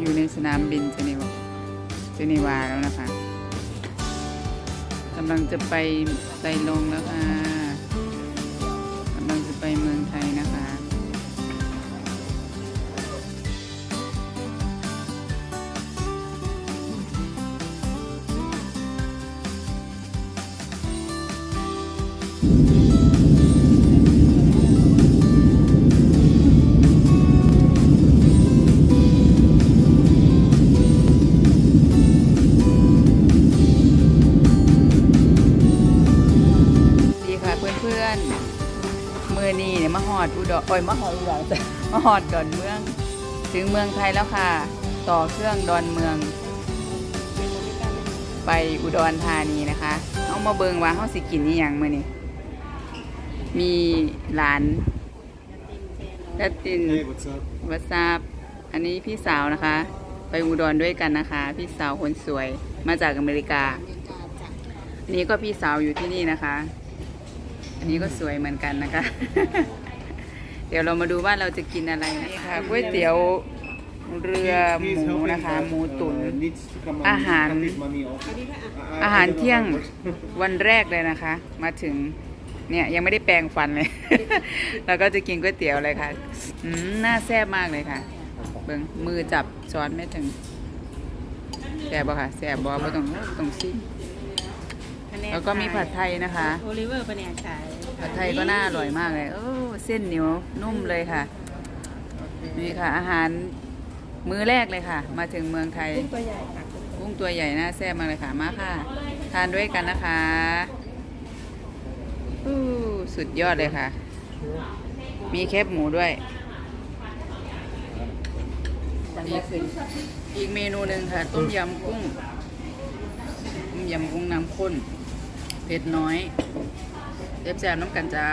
อยู่ในสนามบินเจนีวาเจนีวาแล้วนะคะกำลังจะไปไตลงแล้วค่ะกำลังจะไปเมืองไทยนะคะดี มือนี้เนี่ยมาหอดอุดรโอ้ยมาหอดอุดรมาหอดดอนเมือง ถึงเมืองไทยแล้วค่ะ ต่อเครื่องดอนเมือง ไปอุดรธานีนะคะเอามาเบิงว่าเขาสิกินนี่ยังมือนี้มีหลานและติน Hey, what's up? วัสาบอันนี้พี่สาวนะคะ ไปอุดรด้วยกันนะคะ พี่สาวคนสวยมาจากอเมริกาอันนี้ก็พี่สาวอยู่ที่นี่นะคะ อันนี้ก็สวยเหมือนกันนะคะ เดี๋ยวเรามาดูว่าเราจะกินอะไรนะคะก๋วยเตี๋ยวเรือห He's มู helping นะคะ that, หมูตุ๋น uh, needs to come and อาหาร cut his money off. I- I- อาหาร I don't know เที่ยง how it works. วันแรกเลยนะคะ มาถึงเนี่ยยังไม่ได้แปรงฟันเลย แล้วก็จะกินก๋วยเตี๋ยวเลยค่ะอืมน่าแซ่บมากเลยค่ะ เบิ่งมือจับช้อนไม่ถึงแซ่บบ่ค่ะแซ่บบ่บ่ต้องต้องซิม แล้วก็มีผัดไทยนะคะ โอลิเวอร์ปะเนี่ยขายผัดไทยก็น่าอร่อยมากเลยโอ้เส้นเหนียวนุ่มเลยค่ะ นี่ค่ะ อาหารมื้อแรกเลยค่ะ มาถึงเมืองไทยตัวใหญ่ค่ะกุ้งตัวใหญ่น่าแซ่บมากเลยค่ะ มาค่ะ ทานด้วยกันนะคะอู้สุดยอดเลยค่ะ มีแคบหมูด้วย อีกอีกเมนูหนึ่งค่ะ ต้มยำกุ้ง ต้มยำกุ้งน้ำข้น เผ็ดน้อยเอฟแซมน้ำกันจ้า